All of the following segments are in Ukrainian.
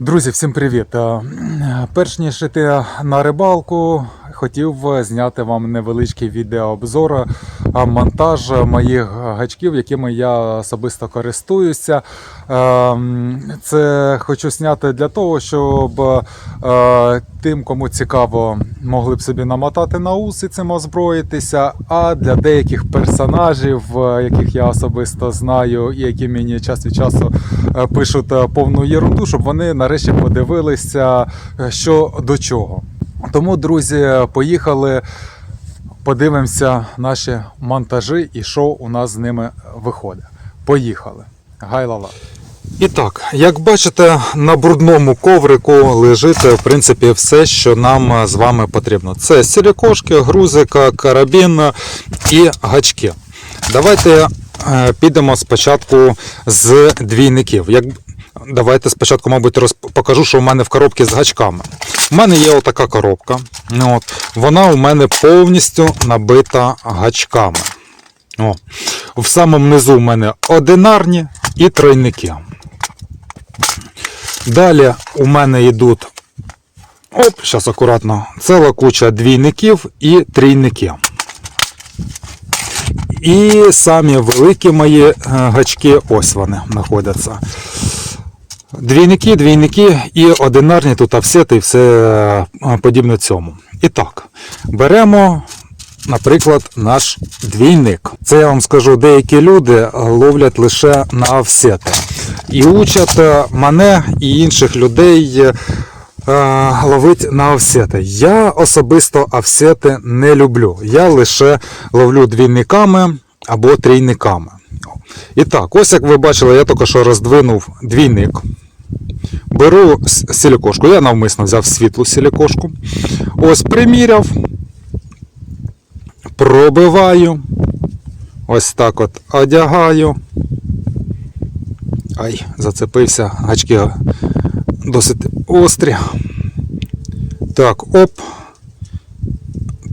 Друзі, всім привіт! Е, Перш ніж йти на рибалку, хотів е, зняти вам невеличкий відеообзор, е, монтаж моїх гачків, якими я особисто користуюся. Е, Це хочу зняти для того, щоб е, тим, кому цікаво, могли б собі намотати на ус і цим озброїтися. А для деяких персонажів, яких я особисто знаю, і які мені час від часу пишуть повну єрунду, щоб вони нарешті подивилися, що до чого. Тому, друзі, поїхали, подивимося наші монтажі і що у нас з ними виходить. Поїхали. Гайлала. І так, як бачите, на брудному коврику лежить в принципі все, що нам з вами потрібно. Це сілікошки, грузик, карабін і гачки. Давайте е, підемо спочатку з двійників. Як... Давайте спочатку, мабуть, покажу, що у мене в коробці з гачками. У мене є отака коробка. Ну, От. Вона у мене повністю набита гачками. О. В самому низу у мене одинарні і тройники. Далі у мене йдуть. Оп, зараз акуратно. Ціла куча двійників і трійники. І самі великі мої е, гачки, ось вони знаходяться. Двійники, двійники і одинарні тут офсети і все е, подібне цьому. І так, беремо, наприклад, наш двійник. Це я вам скажу, деякі люди ловлять лише на офсети. І учать е, мене і інших людей е, ловити на офсети. Я особисто офсети не люблю. Я лише ловлю двійниками або трійниками. І так, ось як ви бачили, я тільки що роздвинув двійник. Беру с- силікошку. Я навмисно взяв світлу силікошку. Ось приміряв. Пробиваю. Ось так от одягаю. Ай, зацепився. Гачки досить острі. Так, оп.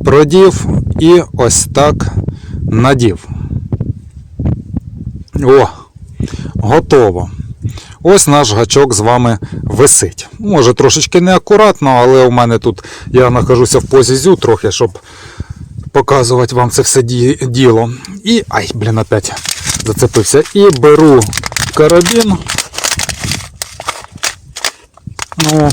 Продів і ось так надів. О, готово. Ось наш гачок з вами висить. Може трошечки неакуратно, але у мене тут я нахожуся в позі зю трохи, щоб показувати вам це все ді- діло. І. Ай, блін, опять зацепився. І беру карабін. Ну,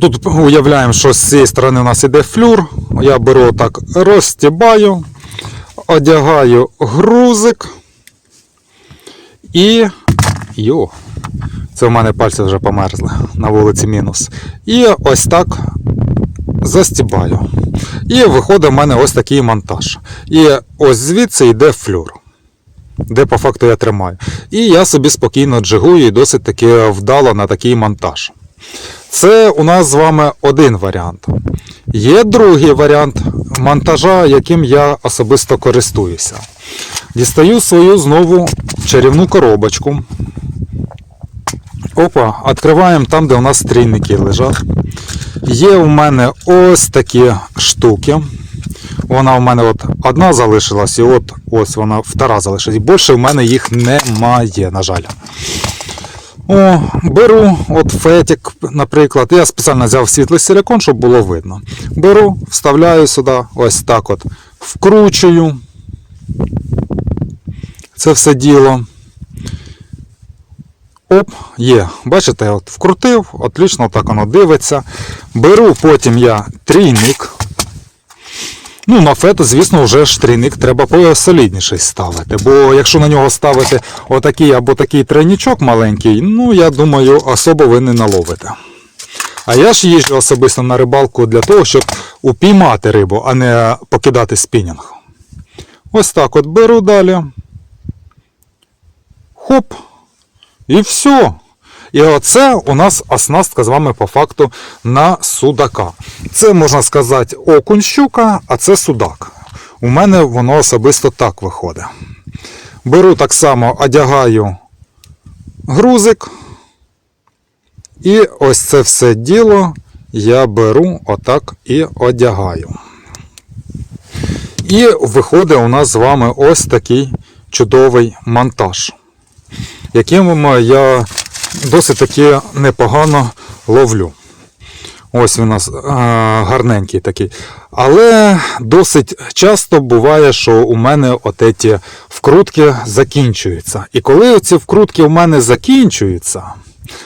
Тут уявляємо, що з цієї сторони у нас іде флюр. Я беру так, розстібаю, одягаю грузик. І. Йо, це в мене пальці вже померзли на вулиці мінус. І ось так застібаю. І виходить в мене ось такий монтаж. І ось звідси йде флюр, де по факту я тримаю. І я собі спокійно джигую і досить таки вдало на такий монтаж. Це у нас з вами один варіант. Є другий варіант монтажа, яким я особисто користуюся. Дістаю свою знову чарівну коробочку. Опа, відкриваємо там, де у нас стрільники лежать. Є у мене ось такі штуки. Вона у мене от одна залишилась, і от ось вона втора залишилась. Більше в мене їх немає, на жаль. О, беру от фетик, наприклад. Я спеціально взяв світлий силикон, щоб було видно. Беру, вставляю сюди, ось так от, вкручую. Це все діло. Оп, є. Бачите, от вкрутив, отлично так воно дивиться. Беру потім я трійник. Ну, на фето, звісно, вже ж трійник треба посолідніший ставити. Бо якщо на нього ставити отакий або такий тройничок маленький, ну я думаю, особо ви не наловите. А я ж їжджу особисто на рибалку для того, щоб упіймати рибу, а не покидати спінінг. Ось так от беру далі. Хоп. І все. І оце у нас оснастка з вами по факту на судака. Це можна сказати окунь щука, а це судак. У мене воно особисто так виходить. Беру так само, одягаю грузик. І ось це все діло я беру отак і одягаю. І виходить у нас з вами ось такий чудовий монтаж, яким я досить таки непогано ловлю. Ось він у нас гарненький такий. Але досить часто буває, що у мене отеті вкрутки закінчуються. І коли ці вкрутки у мене закінчуються,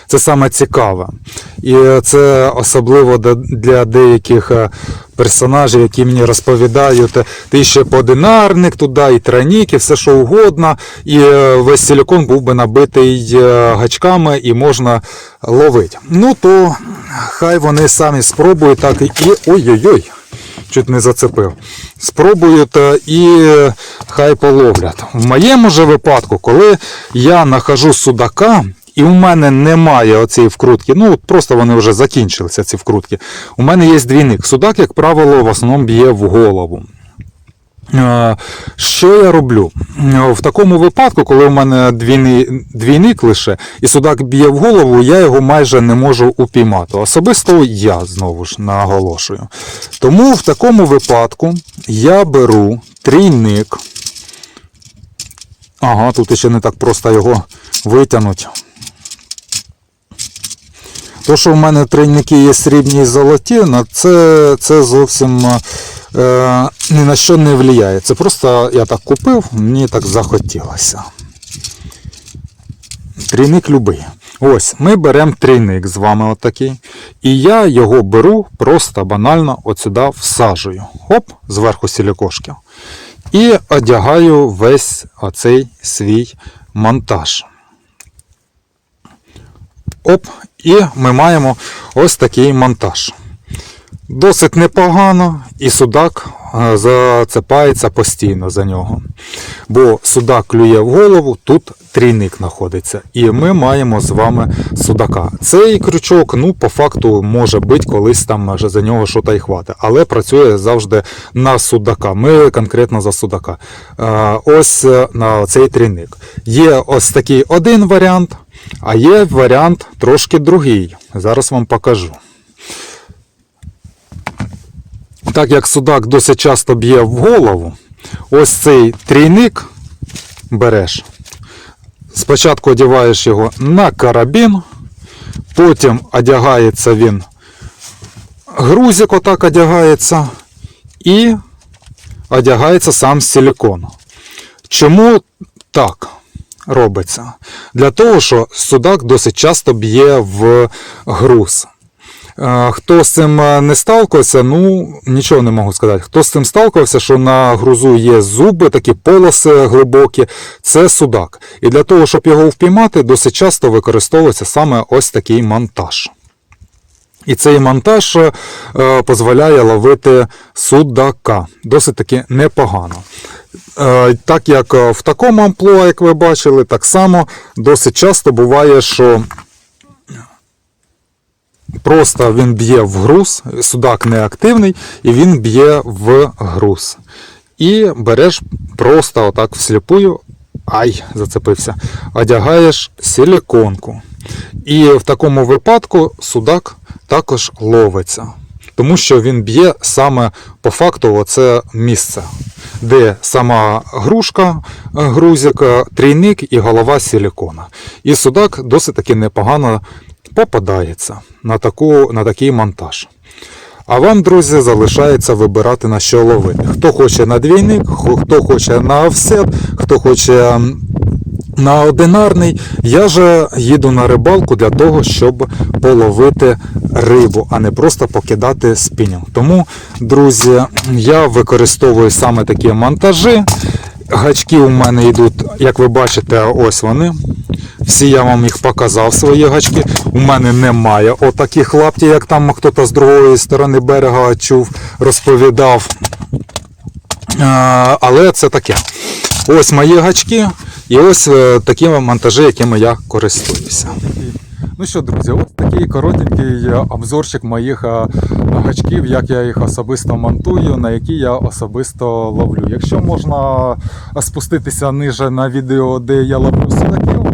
це саме цікаве. І це особливо для деяких е, персонажів, які мені розповідають, е, ти ще подинарник туди, і тройник, і все що угодно. І е, весь силікон був би набитий е, гачками і можна ловити. Ну то хай вони самі спробують так і. Ой-ой-ой! Чуть не зацепив. Спробують е, і хай половлять. В моєму же випадку, коли я нахожу судака, і у мене немає оцієї вкрутки, ну просто вони вже закінчилися, ці вкрутки. У мене є двійник. Судак, як правило, в основному б'є в голову. Е, Що я роблю? Е, В такому випадку, коли у мене двійник лише, і судак б'є в голову, я його майже не можу упіймати. Особисто я знову ж наголошую. Тому в такому випадку я беру трійник. Ага, тут ще не так просто його витягнути. То, що в мене трійники є срібні і золоті, на це, це зовсім е, ні на що не впливає. Це просто я так купив, мені так захотілося. Трійник любий. Ось, ми беремо трійник з вами отакий. І я його беру просто банально от сюди всаджую. Хоп, зверху сілікошки. І одягаю весь оцей свій монтаж. Оп, і ми маємо ось такий монтаж. Досить непогано, і судак е, зацепається постійно за нього. Бо судак клює в голову, тут трійник знаходиться. І ми маємо з вами судака. Цей крючок, ну, по факту, може бути колись там за нього щось і хватить. Але працює завжди на судака. Ми конкретно за судака. Е, Ось е, на цей трійник. Є ось такий один варіант, а є варіант трошки другий. Зараз вам покажу. Так як судак досить часто б'є в голову, ось цей трійник береш. Спочатку одягаєш його на карабін, потім одягається він, грузик отак одягається, і одягається сам силікон. Чому так робиться? Для того, що судак досить часто б'є в груз. Е, Хто з цим е, не сталкивався, ну нічого не можу сказати. Хто з цим сталкивався, що на грузу є зуби, такі полоси глибокі, це судак. І для того, щоб його впіймати, досить часто використовується саме ось такий монтаж. І цей монтаж е, дозволяє ловити судака. Досить таки непогано. Е, так як е, в такому амплуа, як ви бачили, так само досить часто буває, що Просто він б'є в груз, судак неактивний, і він б'є в груз. І береш просто отак всліпую, ай, зацепився, одягаєш силіконку. І в такому випадку судак також ловиться. Тому що він б'є саме по факту оце місце, де сама грушка, е, грузик, е, трійник і голова силікона. І судак досить таки непогано попадається на, таку, на такий монтаж. А вам, друзі, залишається вибирати на що ловити. Хто хоче на двійник, хто хоче на офсет, хто хоче на одинарний. Я же їду на рибалку для того, щоб половити рибу, а не просто покидати спінінг. Тому, друзі, я використовую саме такі монтажі. Гачки у мене йдуть, як ви бачите, ось вони. Всі я вам їх показав, свої гачки. У мене немає отаких лаптів, як там хтось з другої сторони берега чув, розповідав. Але це таке. Ось мої гачки, і ось е, такі монтажі, якими я користуюся. Ну що, друзі, ось такий коротенький е, обзорчик моїх е, гачків, як я їх особисто монтую, на які я особисто ловлю. Якщо можна спуститися ниже на відео, де я ловлю судаків,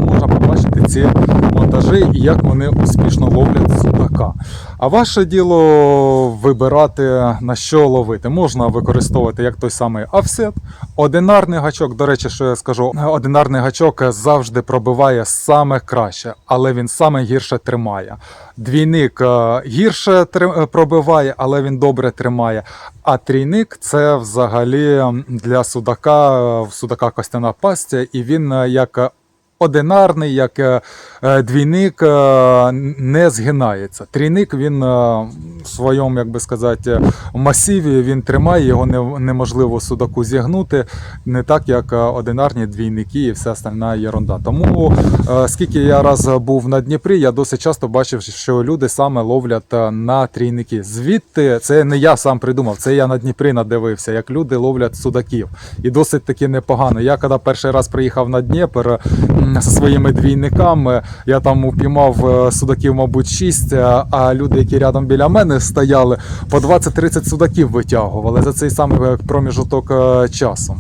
ці монтажі і як вони успішно ловлять судака. А ваше діло вибирати на що ловити. Можна використовувати як той самий офсет, одинарний гачок. До речі, що я скажу, одинарний гачок завжди пробиває саме краще, але він саме гірше тримає. Двійник е, гірше е, пробиває, але він добре тримає. А трійник це взагалі для судака, е, в судака костяна пастя, і він як одинарний, як е, е, двійник е, не згинається. Трійник він в своєму, як би сказати, масиві він тримає, його неможливо судаку зігнути, не так як одинарні двійники і вся остальна ерунда. Тому скільки я раз був на Дніпрі, я досить часто бачив, що люди саме ловлять на трійники. Звідти це не я сам придумав, це я на Дніпрі надивився, як люди ловлять судаків. І досить таки непогано. Я коли перший раз приїхав на Дніпр зі своїми двійниками, я там упіймав е, судаків, мабуть, 6, а люди, які рядом біля мене стояли, по 20-30 судаків витягували за цей самий е, проміжуток е, часу.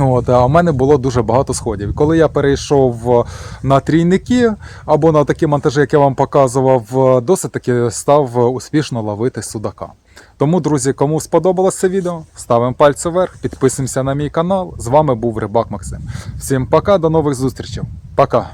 От, а в мене було дуже багато сходів. Коли я перейшов е, на трійники або на такі монтажі, як я вам показував, е, досить таки став е, успішно ловити судака. Тому, друзі, кому сподобалося це відео, ставимо пальці вверх, підписуємося на мій канал. З вами був Рибак Максим. Всім пока, до нових зустрічей. Пока.